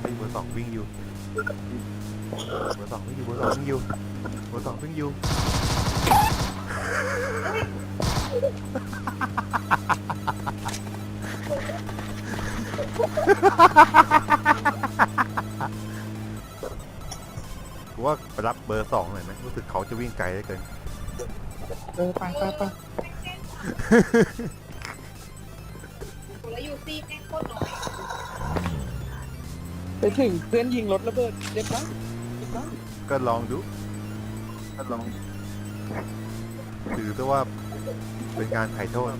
ไอ้เบอร์สองวิ่งอยู่เบอร์สองวิ่งอยู่เบอร์สองวิ่งอยู่เบอร์สองวิ่งอยู่กูว่าไปรับเบอร์สองหน่อยไหมรู้สึกเขาจะวิ่งไกลเหลือเกิน เออไปไปไป แล้วยูซี่แม่งโคตรน้อยไปถึงเพื่อนยิงรถระเบิดเจ็บปะเจ็บปะก็ลองดู ก็ลอง ถือซะว่าเป็นการถ่ายโทษ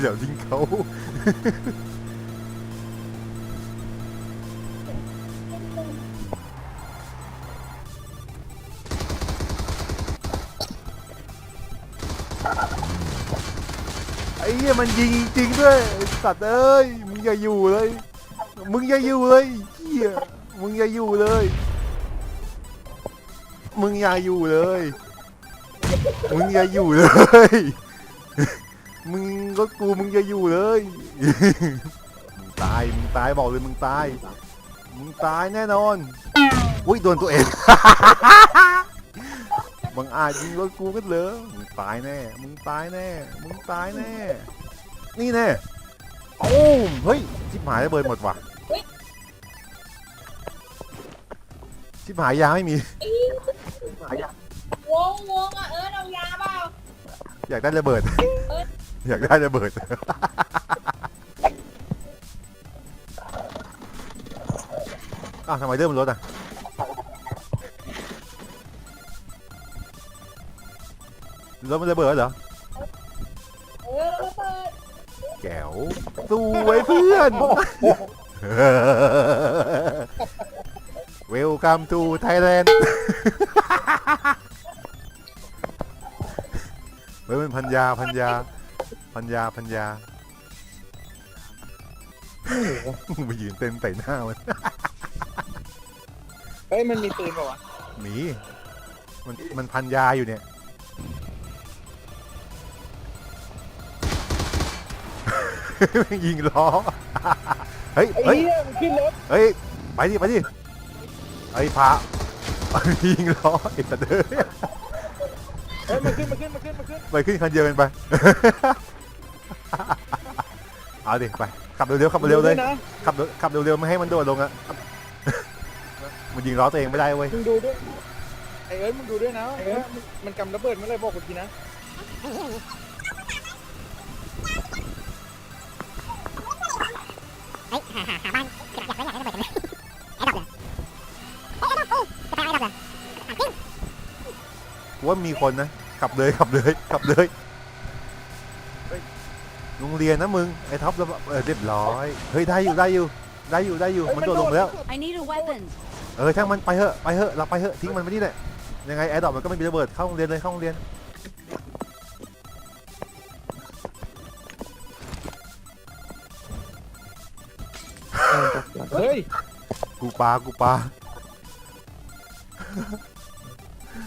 เดี๋ยวยิงเขา ยมันยิงจริงด้วยสัตว์เอ้ยมึงอย่าอยู่เลย มึงอย่าอยู่เลยเหี้ยมึงอย่าอยู่เลย มึงอย่าอยู่เลย มึงอย่าอยู่เลย มึงรถกูมึงอย่าอยู่เลย มึงตายมึงตายบอกเลยมึงตาย มึงตายแน่นอน อุ้ยโดนตัวเองบังอาจยิงรถกูกันเลยมึงตายแน่ มึงตายแน่ มึงตายแน่ นี่แน่โอ้มเฮ้ยชิบหายระเบิดหมดว่ะชิบหายยาไม่มีวงวงอะเออเอายาเปล่าอยากได้ระเบิด อยากได้ระเบิดอ้าวทำไมเริ่มรถอะรถมันระเบิดเหรอเอ แก้วสวยเพื่อนเวลคัมทูไทยแลนด์เฮ้ยมันพันยาพันยา พันยาพันยาไปยืนเต้นใส่หน้ามัน เฮ้ยมันมีปืนเปล่าวะหนีมันมันพันยาอยู่เนี่ย ยิงล้อ เฮ้ย ไอ้เฮ้ย เหี้ยมันขึ้นรถเฮ้ย ไปดิ ไปดิไอ้พระยิงล้อไอ้สัตว์เอ้ยเฮ้ยมันขึ้นมันขึ้นมันขึ้นมันขึ้นไปขึ้นคันเดียวกันไป เอาดิ ไป ขับเร็วๆ ขับเร็วๆเลยดูด้นะขับเร็วขับเร็วๆ ไม่ให้มันโดดลงอะมันยิงล้อตัวเองไม่ได้เว้ย มึงดูด้วยไอ้เอ้ยมึงดูด้วยนะไอ้เอ้ยมันกำระเบิดเมื่อไรบอกกูทีนะ หาหาหาบ้านอยากอยากได้อยากได้ระเบิดจังเลยไอ้ดอกเลยเฮ้ยไอ้ดอกเอ้ยจะไปเอาไอ้ดอกเลยถามจริงกูว่ามีคนนะขับเลยขับเลยขับเลยเฮ้ยโรงเรียนนะมึงไอ้ท็อปแล้วเออเรียบร้อยเฮ้ยได้อยู่ได้อยู่ได้อยู่ได้อยู่มันโดดลงไปแล้ว I need a weapon. เออช่างมันไปเถอะไปเถอะเราไปเถอะทิ้งมันไปนี่แหละยังไงแอร์ดรอปมันก็ไม่มีระเบิดเข้าโรงเรียนเลยเข้าโรงเรียน เฮ้ยกูปากูปา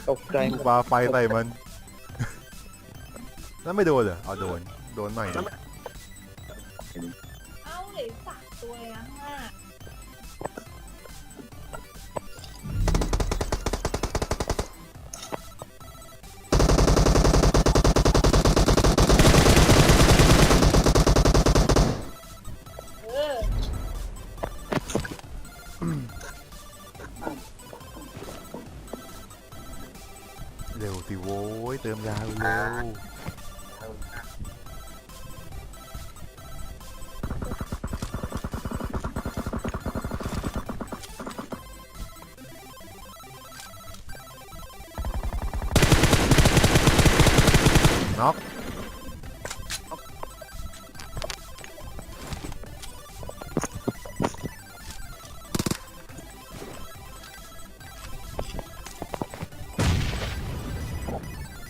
ตกใจหมกูดปาไฟใส่มันแล้วไม่โดนเหรอเอาโดนโดนหน่อยนะเอ้าเหลือสามตัวเลยนะห้าเอ เติมยาเร็ว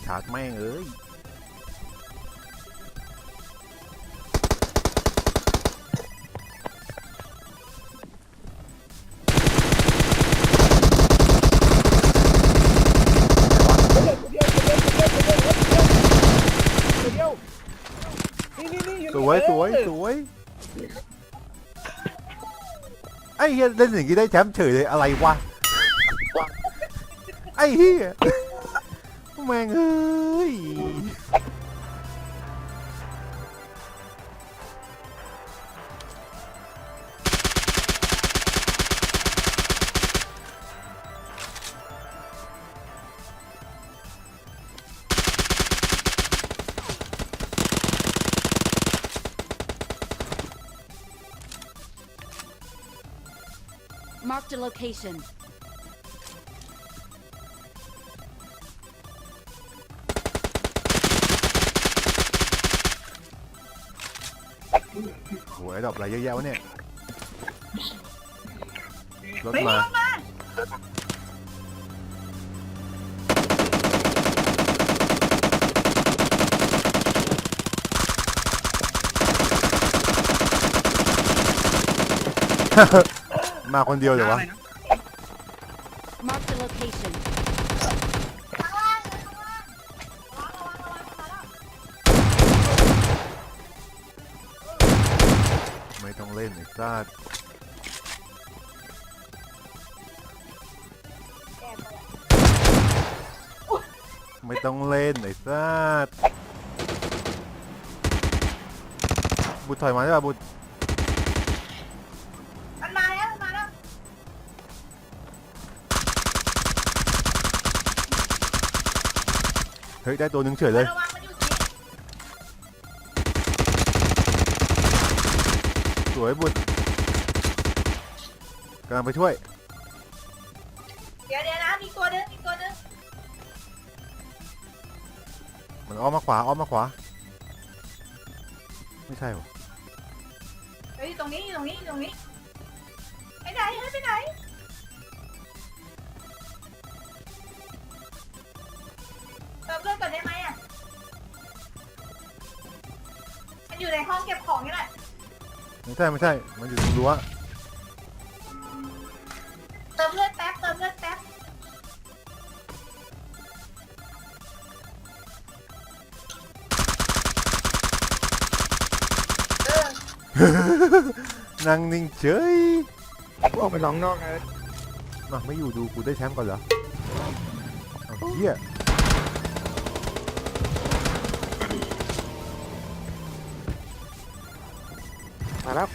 ชาร์จแม่งเอ้ยเดียวเดียวเดียวเดียวเดียวนี่นี่นี่อยู่สวยสวยสวยไอ้เฮียเล่นอย่างนี้ได้แชมป์เฉยเลยอะไรวะไอ้เฮีย แม่งเอ้ย Marked a location. โหไอ้ดอกอะไรเยอะแยะวะเนี่ยรถมา มาคนเดียวเหรอวะ Marked a ไอ้ซ่าดไม่ต้องเล่นไอ้ซ่าดบุตรถอยมาได้ป่ะบุตรมันมาแล้วมันมาแล้วเฮ้ยได้ตัวหนึ่งเฉยเลย ระวัง สวยบุตรกำลังไปช่วย เดี๋ยวเดี๋ยวนะมีตัวนึงมีตัวนึงมันอ้อมมาขวาอ้อมมาขวา ไม่ใช่หรอเฮ้ยอยู่ตรงนี้อยู่ตรงนี้อยู่ตรงนี้ไปไหนเฮ้ยไปไหนเติมเลือดก่อนได้ไหมอะมันอยู่ในห้องเก็บของนี่แหละ ไม่ใช่ไม่ใช่ มันอยู่ตรงรั้วเติมเลือดแป๊บเติมเลือดแป๊บเออนั่งนิ่งเฉยออกไปน้องนอกไงมาไม่อยู่ดูกูได้แชมป์ก่อนเหรอเอาเฮีย มาแล้ว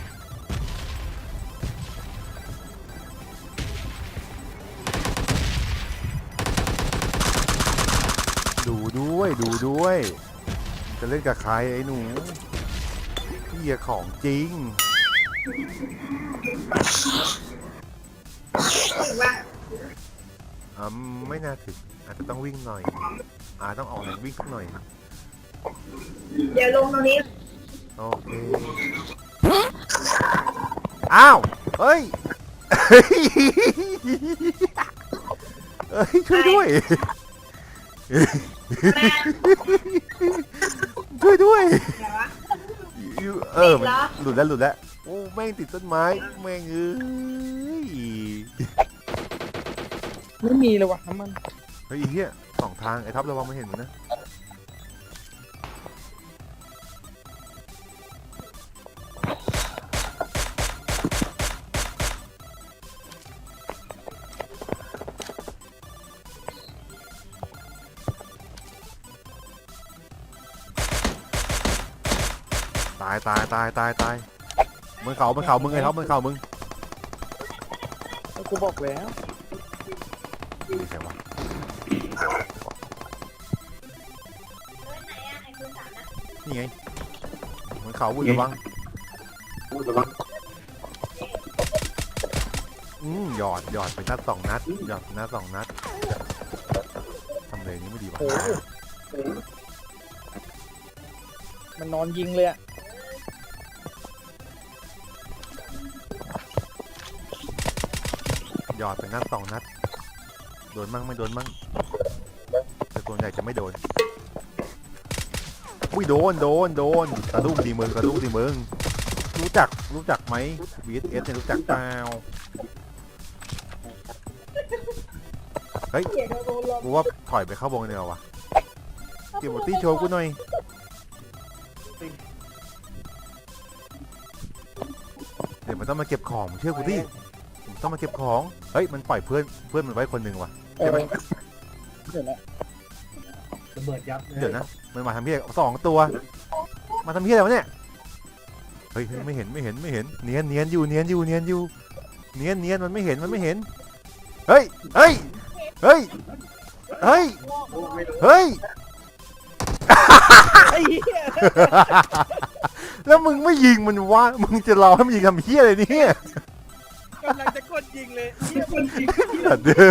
ดูด้วยดูด้วย จะเล่นกับใครไอ้หนูเฮียของจริงถึงว่าอ่าไม่น่าถึงอาจจะต้องวิ่งหน่อยอาจต้องออกแรงวิ่งสักหน่อย เดี๋ยวลงตรงนี้ โอเค อ้าวเฮ้ยเฮ้ย เฮ้ย ช่วยด้วย แม่ช่วยด้วย ไหนวะ อยู่เออติดเหรอหลุดแล้วหลุดแล้วโอ้แม่งติดต้นไม้ แม่งเอ้ยไม่มีเลยว่ะน้ำมัน เฮ้ยไอ้เฮียสองทางไอ้ท็อประวังไม่เห็นมึงนะ ตายตายตายตายตายมึงเขามึงเขามึงไอ้ท็อปมึงเขามึงกูบอกแล้วไม่ใช่วะเฮ้ยไหนอะไหนคุณสามนะนี่ไงมึงเขาบุญระวังอืมหยอดหยอดไปนัดสองนัดหยอดไปนัดสองนัดทำเลยนี้ไม่ดีวะโอ้โหมันนอนยิงเลยอะ ยอดไปนัดสองนัด โดนมั่งไม่โดนมั่งแต่ส่วนใหญ่จะไม่โดน อุ้ยโดนโดนโดนกระดุ้งดีมึงกระดุ้งดีมึงรู้จักรู้จักไหม VSS เนี่ยรู้จักเปล่าเฮ้ยกูว่าถอยไปเข้าวงเดียววะเก็บหมดตี้โชว์กูหน่อยเดี๋ยวมันต้องมาเก็บของเชื่อกูดิ ต้องมาเก็บของ เฮ้ย มันปล่อยเพื่อนเพื่อนมันไว้คนหนึ่งว่ะ เออเดี๋ยวนะระเบิดยับลเดี๋ยวนะ มันมาทำเพี้ยสองตัว มาทำเพี้ยอะไรวะเนี่ย เฮ้ยเฮ้ยไม่เห็นไม่เห็นไม่เห็น เนียนเนียนอยู่เนียนอยู่เนียนอยู่ เนียนเนียนมันไม่เห็นมันไม่เห็น เฮ้ย เฮ้ย เฮ้ย เฮ้ย เฮ้ย ไอ้เหี้ยแล้วมึงไม่ยิงมันวะ มึงจะรอให้มันยิงทำเพี้ยอะไรเนี่ย กำลังจะกดยิงเลยเหี้ยมันยิงเด้อ